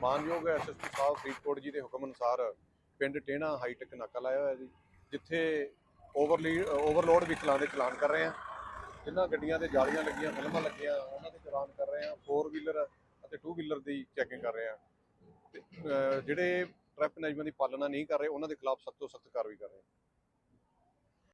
ਮਾਨਯੋਗ ਐਸਐਸਪੀ ਸਾਹਿਬ ਫਰੀਦਕੋਟ ਜੀ ਦੇ ਹੁਕਮ ਅਨੁਸਾਰ ਪਿੰਡ ਟੇਣਾ ਹਾਈਟੈਕ ਨਾਕਾ ਲਾਇਆ ਹੋਇਆ ਜੀ ਜਿੱਥੇ ਓਵਰਲੀ ਓਵਰਲੋਡ ਵਹੀਕਲਾਂ ਦੇ ਚਲਾਨ ਕਰ ਰਹੇ ਆ ਜਿਨ੍ਹਾਂ ਗੱਡੀਆਂ ਤੇ ਜਾਲੀਆਂ ਲੱਗੀਆਂ ਫਿਲਮਾਂ ਲੱਗੀਆਂ ਉਹਨਾਂ ਦੇ ਚਲਾਨ ਕਰ ਰਹੇ ਆ 4 ਵੀਲਰ ਅਤੇ 2 ਵੀਲਰ ਦੀ ਚੈਕਿੰਗ ਕਰ ਰਹੇ ਆ ਤੇ, ਜਿਹੜੇ ਟ੍ਰੈਫਿਕ ਨਿਯਮਾਂ ਦੀ ਪਾਲਣਾ ਨਹੀਂ ਕਰ ਰਹੇ ਉਹਨਾਂ ਦੇ ਖਿਲਾਫ ਸਖਤ ਤੋਂ ਸਖਤ ਕਾਰਵਾਈ ਕਰ ਰਹੇ ਆ